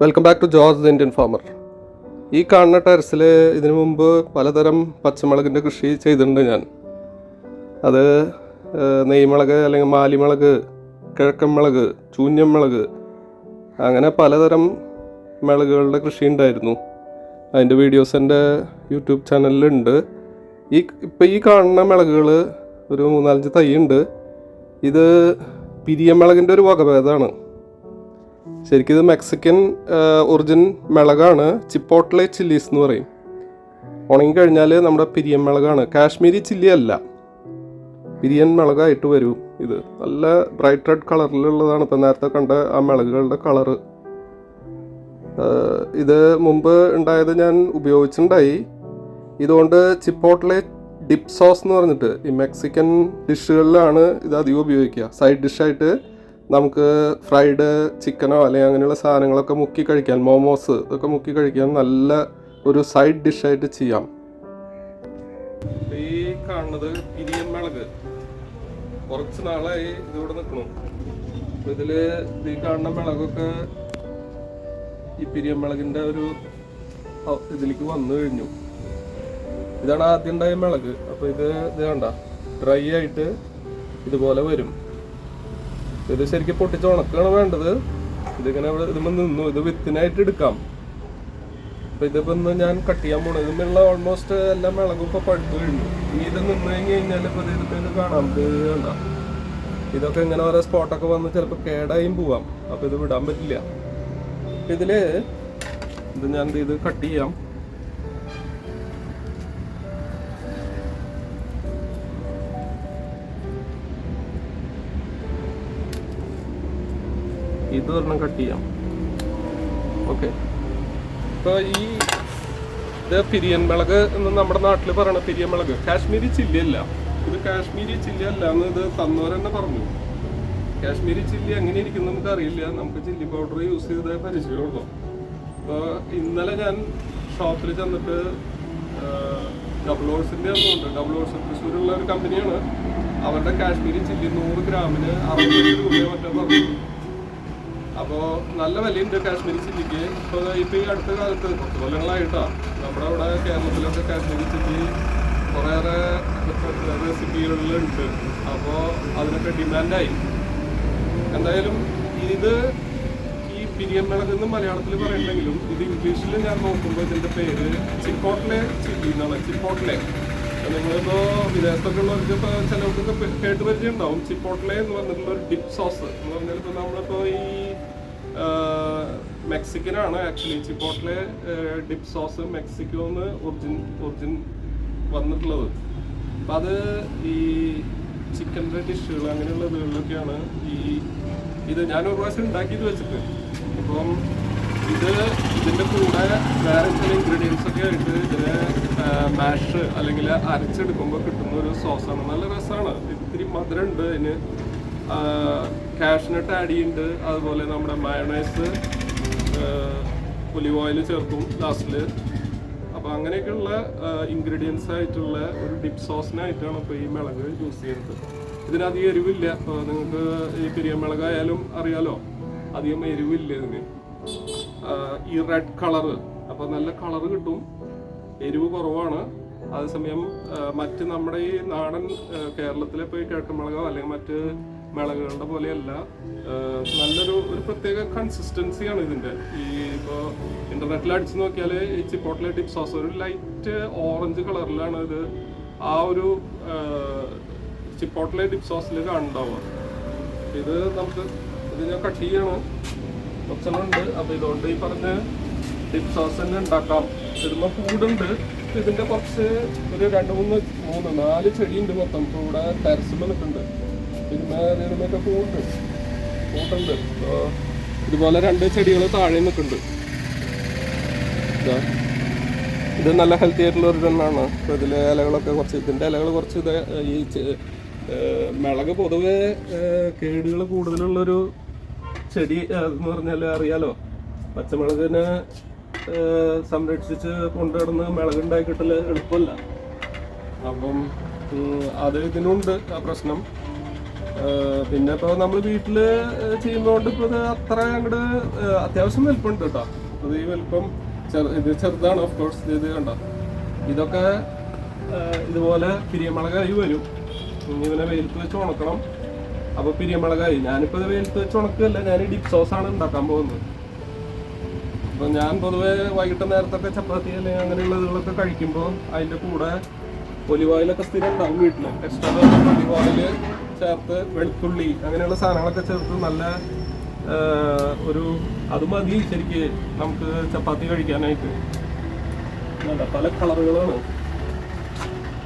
Welcome back to George the Indian farmer ഈ കാണുന്ന ടെറസിൽ ഇതിനു മുമ്പ് പലതരം പച്ചമുളകിന്റെ കൃഷി ചെയ്തിട്ടുണ്ട് ഞാൻ. അത് നെയ്മുളക് അല്ലെങ്കിൽ മാലിമുളക് കിഴക്കൻ മുളക് ചൂന്യം മുളക് അങ്ങനെ പലതരം മുളകുകളുടെ കൃഷി ഉണ്ടായിരുന്നു. അതിന്റെ വീഡിയോസ് എന്റെ യൂട്യൂബ് ചാനലിലുണ്ട്. ഈ ഇപ്പോൾ ഈ കാണുന്ന മുളകുകൾ ഒരു മൂന്നാലഞ്ച് തൈ ഉണ്ട്. ഇത് പിരിയമുളകിന്റെ ഒരു വകഭേദമാണ്. ശരിക്കും ഇത് മെക്സിക്കൻ ഒറിജിൻ മിളകാണ്. ചിപ്പോട്ട്ലെ ചില്ലീസ് എന്ന് പറയും. ഉണങ്ങി കഴിഞ്ഞാൽ നമ്മുടെ പിരിയൻ മിളകാണ്. കാശ്മീരി ചില്ലി അല്ല. പിരിയൻ മിളകായിട്ട് വരും ഇത്. നല്ല ബ്രൈറ്റ് റെഡ് കളറിലുള്ളതാണ്. ഇപ്പം നേരത്തെ കണ്ട ആ മിളകുകളുടെ കളറ്. ഇത് മുമ്പ് ഉണ്ടായത് ഞാൻ ഉപയോഗിച്ചിട്ടുണ്ടായി. ഇതുകൊണ്ട് ചിപ്പോട്ട്ലെ ഡിപ്പ് സോസ് എന്ന് പറഞ്ഞിട്ട് ഈ മെക്സിക്കൻ ഡിഷുകളിലാണ് ഇത് അധികം ഉപയോഗിക്കുക. സൈഡ് ഡിഷായിട്ട് നമുക്ക് ഫ്രൈഡ് ചിക്കനോ അല്ലെങ്കിൽ അങ്ങനെയുള്ള സാധനങ്ങളൊക്കെ മുക്കി കഴിക്കാൻ മോമോസ് ഇതൊക്കെ മുക്കി കഴിക്കാൻ നല്ല ഒരു സൈഡ് ഡിഷായിട്ട് ചെയ്യാം. ഈ കാണുന്നത് പിരിയൻ മിളക്. കുറച്ച് നാളായി ഇതിവിടെ നിൽക്കണു അപ്പൊ ഇതിൽ ഈ കാണുന്ന മിളകൊക്കെ ഈ പിരിയൻ മിളകിന്റെ ഒരു ഇതിലേക്ക് വന്നു കഴിഞ്ഞു. ഇതാണ് ആദ്യം ഉണ്ടായ മിളക്. അപ്പൊ ഇത് ഇത് കണ്ട ഡ്രൈ ആയിട്ട് ഇതുപോലെ വരും. ഇത് ശരിക്കും പൊട്ടിച്ച് ഉണക്കാണ് വേണ്ടത്. ഇതിങ്ങനെ ഇവിടെ ഇതുമ്പോൾ നിന്നു. ഇത് വിത്തിനായിട്ട് എടുക്കാം. അപ്പൊ ഇതിപ്പോ ഇന്ന് ഞാൻ കട്ട് ചെയ്യാൻ പോണത്. ഇതിന്നുള്ള ഓൾമോസ്റ്റ് എല്ലാ മിളകും ഇപ്പൊ പഴുത്ത് കഴിഞ്ഞു ഇനി ഇത് നിന്ന് കഴിഞ്ഞ് കഴിഞ്ഞാൽ ഇപ്പൊ ഇതിപ്പോ ഇതിൽ കാണാം. ഇത് കണ്ട? ഇതൊക്കെ ഇങ്ങനെ ഓരോ സ്പോട്ടൊക്കെ വന്ന് ചിലപ്പോൾ കേടായും പോവാം. അപ്പൊ ഇത് വിടാൻ പറ്റില്ല. ഇതിൽ ഇത് ഞാൻ ഇത് കട്ട് ചെയ്യാം. ഇത് ഒരെണ്ണം കട്ട് ചെയ്യാം. ഓക്കെ ഇപ്പൊ ഈ ഇത് പിരിയൻ മുളക് എന്ന് നമ്മുടെ നാട്ടിൽ പറയണ പിരിയൻ മുളക് കാശ്മീരി ചില്ലി അല്ല. ഇത് കാശ്മീരി ചില്ലി അല്ല എന്ന് ഇത് തന്നവരെന്നെ പറഞ്ഞു. കാശ്മീരി ചില്ലി എങ്ങനെ ഇരിക്കും നമുക്ക് അറിയില്ല നമുക്ക് ചില്ലി പൗഡർ യൂസ് ചെയ്തേ പരിചയമുള്ളൂ. അപ്പോൾ ഇന്നലെ ഞാൻ ഷോപ്പിൽ ചെന്നിട്ട് ഡബിൾ ഓഴ്സിന്റെ ഒന്നുണ്ട് ഡബിൾ ഓഴ്സ് തൃശ്ശൂരുള്ള ഒരു കമ്പനിയാണ് അവരുടെ കാശ്മീരി ചില്ലി നൂറ് ഗ്രാമിന് അറുപത് രൂപയോ മറ്റോ പറഞ്ഞു. അപ്പോൾ നല്ല വിലയുണ്ട് കാശ്മീരി ചില്ലിക്ക്. ഇപ്പോൾ ഇപ്പോൾ ഈ അടുത്ത കാലത്ത് കുറച്ച് കൊല്ലങ്ങളായിട്ടാ നമ്മുടെ അവിടെ കേരളത്തിലൊക്കെ കാശ്മീരി ചില്ലി കുറേയേറെ റെസിപ്പികളിലുണ്ട്. അപ്പോൾ അതിനൊക്കെ ഡിമാൻഡായി. എന്തായാലും ഇത് ഈ പിരിയൻ മിളക് എന്ന് മലയാളത്തിൽ പറയുന്നെങ്കിലും ഇത് ഇംഗ്ലീഷിൽ ഞാൻ നോക്കുമ്പോൾ ഇതിന്റെ പേര് ചിപ്പോട്ട്ലെ ചില്ലി എന്നാണ്. ചിപ്പോട്ട്ലെ നിങ്ങളിപ്പോൾ വിദേശത്തൊക്കെ ഉള്ളവർക്ക് ഇപ്പോൾ ചിലവർക്കൊക്കെ കേട്ട് ഉണ്ടാവും ചിപ്പോട്ട്ലെ എന്ന് പറഞ്ഞിട്ടുള്ള ഒരു ഡിപ്പ് സോസ് എന്ന് പറഞ്ഞാൽ ഇപ്പോൾ നമ്മളിപ്പോൾ ഈ മെക്സിക്കനാണ് ആക്ച്വലി ചിപ്പോട്ട്ലെ ഡിപ്പ് സോസ് മെക്സിക്കോന്ന് ഒറിജിൻ ഒറിജിൻ വന്നിട്ടുള്ളത്. അപ്പം അത് ഈ ചിക്കന്റെ ഡിഷുകൾ അങ്ങനെയുള്ള ഇതുകളിലൊക്കെയാണ് ഈ ഇത് ഞാൻ ഒരു പ്രാവശ്യം ഉണ്ടാക്കിയത് വെച്ചിട്ട്. അപ്പം ഇത് ഇതിന്റെ കൂടെ വേറെ ചില ഇൻഗ്രീഡിയൻസ് ഒക്കെ ആയിട്ട് ഇതിനെ മാഷ് അല്ലെങ്കിൽ അരച്ചെടുക്കുമ്പോൾ കിട്ടുന്ന ഒരു സോസാണ് നല്ല രസമാണ് ഇത്തിരി മധുരമുണ്ട് അതിന്. കാഷ്നട്ട് ആഡ് ചെയ്യുന്നുണ്ട് അതുപോലെ നമ്മുടെ മയണൈസ് ഒലിവ് ഓയിൽ ചേർക്കും ലാസ്റ്റിൽ അപ്പോൾ അങ്ങനെയൊക്കെയുള്ള ഇൻഗ്രീഡിയൻസ് ആയിട്ടുള്ള ഒരു ഡിപ്പ് സോസിനായിട്ടാണ് ഇപ്പോൾ ഈ മിളക് യൂസ് ചെയ്യുന്നത് ഇതിനധികം എരിവില്ല. അപ്പോൾ നിങ്ങൾക്ക് ഈ പിരിയ മിളകായാലും അറിയാലോ അധികം എരിവില്ല ഇതിന്. ഈ റെഡ് കളറ് അപ്പോൾ നല്ല കളറ് കിട്ടും. എരിവ് കുറവാണ്. അതേസമയം മറ്റ് നമ്മുടെ ഈ നാടൻ കേരളത്തിലെ പോയി കിഴക്കൻ അല്ലെങ്കിൽ മറ്റ് മിളകുകളുടെ പോലെയല്ല നല്ലൊരു ഒരു പ്രത്യേക കൺസിസ്റ്റൻസിയാണ് ഇതിന്റെ ഈ ഇപ്പോൾ ഇന്റർനെറ്റിൽ അടിച്ച് നോക്കിയാൽ ഈ ചിപ്പോട്ടിലെ ഡിപ് സോസ് ഒരു ലൈറ്റ് ഓറഞ്ച് കളറിലാണ് ഇത് ആ ഒരു ചിപ്പോട്ടിലെ ഡിപ് സോസിൽ കാണുന്നുണ്ടാവുക. ഇത് നമുക്ക് ഇത് ഞാൻ കട്ട് ചെയ്യണം. കുറച്ചെണ്ണുണ്ട് അപ്പോൾ ഇതുകൊണ്ട് ഈ പറഞ്ഞ ഡിപ്പ് സോസ് തന്നെ ഉണ്ടാക്കാം. ഇടുമ്പോൾ കൂടുണ്ട് ഇതിന്റെ കുറച്ച് ഒരു രണ്ട് മൂന്ന് മൂന്ന് നാല് ചെടിയുണ്ട് മൊത്തം. ഇപ്പോൾ ഇവിടെ ടെറസിൽ നിൽക്കുന്നുണ്ട് ഇതിന്മേ ഇതിന്മേലൊക്കെ പൂവുണ്ട് പൂട്ടുണ്ട് ഇതുപോലെ രണ്ട് ചെടികൾ താഴെ നിൽക്കുന്നുണ്ട് ഇതാ. നല്ല ഹെൽത്തി ആയിട്ടുള്ള ഒരു ഇതെന്നാണ്. അപ്പോൾ ഇതിലെ ഇലകളൊക്കെ കുറച്ച് ഇതിന്റെ ഇലകൾ കുറച്ച് ഇത് ഈ മിളക് പൊതുവെ കേടുകൾ കൂടുതലുള്ളൊരു ചെടി എന്ന് പറഞ്ഞാൽ അറിയാലോ. പച്ചമുളകിനെ സംരക്ഷിച്ച് കൊണ്ടുനടന്ന് മിളക് ഉണ്ടാക്കി കിട്ടൽ എളുപ്പമല്ല. അപ്പം അത് ഇതിനുണ്ട് ആ പ്രശ്നം. പിന്നെ ഇപ്പോൾ നമ്മൾ വീട്ടിൽ ചെയ്യുന്നതുകൊണ്ട് ഇപ്പോൾ ഇത് അത്ര അങ്ങോട്ട് അത്യാവശ്യം വലിപ്പമുണ്ട് കേട്ടോ. അത് ഈ വലിപ്പം ചെറു ഇത് ചെറുതാണ് ഓഫ് കോഴ്സ് ഇത് കണ്ടോ? ഇതൊക്കെ ഇതുപോലെ പിരിയമുളകായി വരും. ഇവനെ വെയിലത്ത് വെച്ച് ഉണക്കണം. അപ്പോൾ പിരിയമുളകായി. ഞാനിപ്പോൾ ഇത് വെയിലത്ത് വെച്ച് ഉണക്കുകയല്ല ഞാൻ ഡിപ് സോസ് ആണ് ഉണ്ടാക്കാൻ പോകുന്നത്. അപ്പോൾ ഞാൻ പൊതുവെ വൈകിട്ട് നേരത്തൊക്കെ ചപ്പാത്തി അല്ലെങ്കിൽ അങ്ങനെയുള്ള ഇതുകളൊക്കെ കഴിക്കുമ്പോൾ അതിന്റെ കൂടെ ഒലിവായിലൊക്കെ സ്ഥിരം ഉണ്ടാവും വീട്ടിൽ എക്സ്ട്രാ ഒലിവായിൽ ചേർത്ത് വെളുത്തുള്ളി അങ്ങനെയുള്ള സാധനങ്ങളൊക്കെ ചേർത്ത് നല്ല ഒരു അത് മതി ശരിക്ക് നമുക്ക് ചപ്പാത്തി കഴിക്കാനായിട്ട്. നല്ല പല കളറുകളാണ്.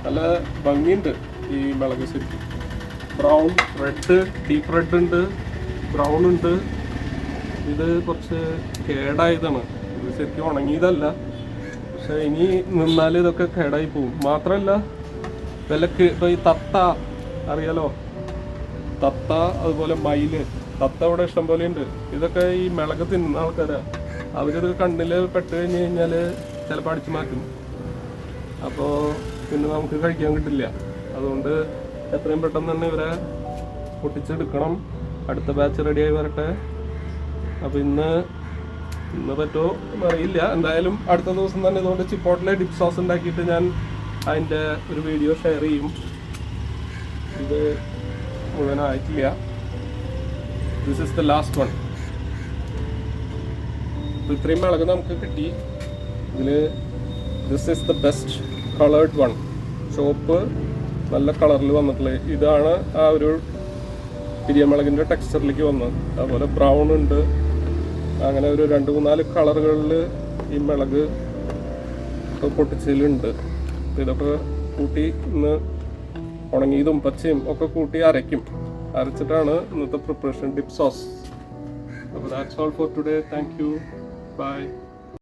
നല്ല ഭംഗിയുണ്ട് ഈ മിളക് ശരിക്കും. ബ്രൗൺ റെഡ് ഡീപ്പ് റെഡ് ഉണ്ട് ബ്രൗൺ ഉണ്ട്. ഇത് കുറച്ച് കേടായതാണ്. ഇത് ശരിക്കും ഉണങ്ങിയതല്ല. പക്ഷെ ഇനി നിന്നാൽ ഇതൊക്കെ കേടായി പോകും. മാത്രമല്ല വിലക്ക് ഇപ്പൊ ഈ തത്ത അറിയാലോ? തത്ത അതുപോലെ മയിൽ. തത്ത ഇവിടെ ഇഷ്ടം പോലെ ഉണ്ട്. ഇതൊക്കെ ഈ മിളക് തിന്നുന്ന ആൾക്കാരാ. അവരിത് കണ്ണിൽ പെട്ട് കഴിഞ്ഞ് കഴിഞ്ഞാൽ ചിലപ്പോൾ അടിച്ചു മാറ്റും. അപ്പോൾ പിന്നെ നമുക്ക് കഴിക്കാൻ കിട്ടില്ല. അതുകൊണ്ട് എത്രയും പെട്ടെന്ന് തന്നെ ഇവരെ പൊട്ടിച്ചെടുക്കണം. അടുത്ത ബാച്ച് റെഡിയായി വരട്ടെ. അപ്പോൾ ഇന്ന് ഇന്ന് പറ്റുമോ എന്നറിയില്ല എന്തായാലും അടുത്ത ദിവസം തന്നെ ഇതുകൊണ്ട് ചിപ്പോട്ടിലെ ഡിപ് സോസ് ഉണ്ടാക്കിയിട്ട് ഞാൻ അതിന്റെ ഒരു വീഡിയോ ഷെയർ ചെയ്യും. ഇത് മുഴുവനായിട്ടില്ല. This is the last one ഇത്രയും മിളക് നമുക്ക് കിട്ടി. ഇതിൽ this is the best coloured one ചുവപ്പ് നല്ല കളറിൽ വന്നിട്ടുള്ളത് ഇതാണ് ആ ഒരു പിരിയമുളകിന്റെ ടെക്സ്ചറിലേക്ക് വന്നത്. അതുപോലെ ബ്രൗൺ ഉണ്ട്. അങ്ങനെ ഒരു രണ്ട് മൂന്നാൽ കളറുകളിൽ ഈ മിളക് പൊട്ടിച്ചതിലുണ്ട്. ഇതൊക്കെ കൂട്ടി ഇന്ന് ഉണങ്ങിയതും പച്ചയും ഒക്കെ കൂട്ടി അരയ്ക്കും. അരച്ചിട്ടാണ് ഇന്നത്തെ പ്രിപ്പറേഷൻ ഡിപ് സോസ് അപ്പോൾ that's all for today thank you bye